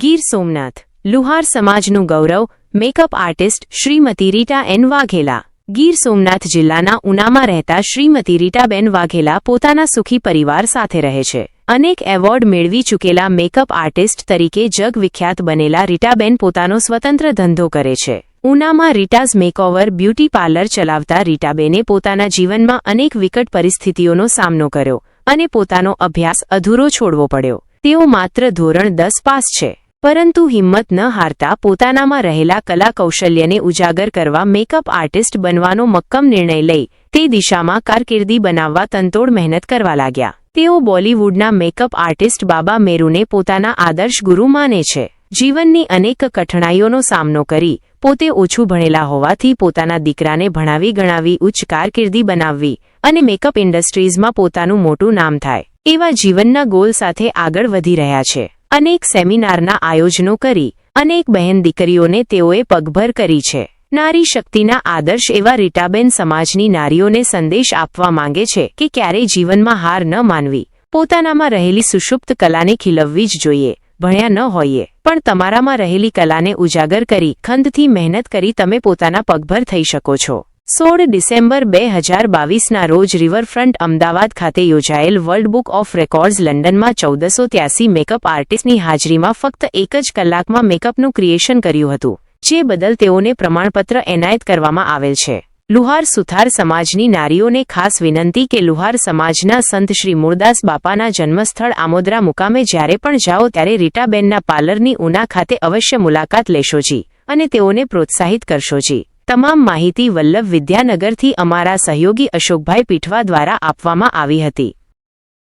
ગીર સોમનાથ, લુહાર સમાજનું ગૌરવ, makeup artist Shrimati Rita N Vaghela. Gir Somnath જિલ્લાના ઉનામાં રહેતા શ્રીમતી રીટાબેન વાઘેલા પોતાના સુખી પરિવાર સાથે રહે છે. અનેક એવોર્ડ મેળવી ચૂકેલા મેકઅપ આર્ટિસ્ટ તરીકે જગવિખ્યાત બનેલા રીટાબેન પોતાનો સ્વતંત્ર ધંધો કરે છે. ઉનામાં રીટાઝ મેકઓવર બ્યુટી પાર્લર ચલાવતા રીટાબેને પોતાના જીવનમાં અનેક વિકટ પરિસ્થિતિઓનો સામનો કર્યો અને પોતાનો અભ્યાસ અધૂરો છોડવો પડ્યો. તેઓ માત્ર ધોરણ દસ પાસ છે. પરંતુ હિંમત ન હારતા પોતાનામાં રહેલા કલા કૌશલ્યને ઉજાગર કરવા મેકઅપ આર્ટિસ્ટ બનવાનો મક્કમ નિર્ણય લઈ તે દિશામાં કારકિર્દી બનાવવા તંતોડ મહેનત કરવા લાગ્યા. તેઓ બોલિવૂડના મેકઅપ આર્ટિસ્ટ બાબા મેરુને પોતાના આદર્શ ગુરુ માને છે. જીવનની અનેક કઠણાઈઓનો સામનો કરી પોતે ઓછું ભણેલા હોવાથી પોતાના દીકરાને ભણાવી ગણાવી ઉચ્ચ કારકિર્દી બનાવવી અને મેકઅપ ઇન્ડસ્ટ્રીઝમાં પોતાનું મોટું નામ થાય એવા જીવનના ગોલ સાથે આગળ વધી રહ્યા છે. અનેક સેમિનારના આયોજનો કરી, અનેક બહેન દીકરીઓને તેઓએ પગભર કરી છે. નારી શક્તિના આદર્શ એવા રીટાબેન સમાજની નારીઓને સંદેશ આપવા માંગે છે કે ક્યારેય જીવનમાં હાર ન માનવી. પોતાનામાં રહેલી સુષુપ્ત કલાને ખીલવવી જ જોઈએ. ભણ્યા ન હોઈએ, પણ તમારામાં રહેલી કલાને ઉજાગર કરી ખંદથી મહેનત કરી તમે પોતાના પગભર થઈ શકો છો. સોળ ડિસેમ્બર બે હજાર બાવીસના રોજ રિવરફ્રન્ટ અમદાવાદ ખાતે યોજાયેલ વર્લ્ડ બુક ઓફ રેકોર્ડ્સ લંડનમાં ચૌદસો ત્યાસી મેકઅપ આર્ટિસ્ટની હાજરીમાં ફક્ત એક જ કલાકમાં મેકઅપનું ક્રિએશન કર્યું હતું, જે બદલ તેઓને પ્રમાણપત્ર એનાયત કરવામાં આવેલ છે. લુહાર સુથાર સમાજની નારીઓને ખાસ વિનંતી કે લુહાર સમાજના સંત શ્રી મૂળદાસ બાપાના જન્મસ્થળ આમોદરા મુકામે જ્યારે પણ જાઓ ત્યારે રીટાબેનના પાર્લરની ઉના ખાતે અવશ્ય મુલાકાત લેશોજી અને તેઓને પ્રોત્સાહિત કરશોજી તમામ માહિતી વલ્લભ વિદ્યાનગરથી અમારા સહયોગી અશોકભાઈ પીઠવા દ્વારા આપવામાં આવી હતી.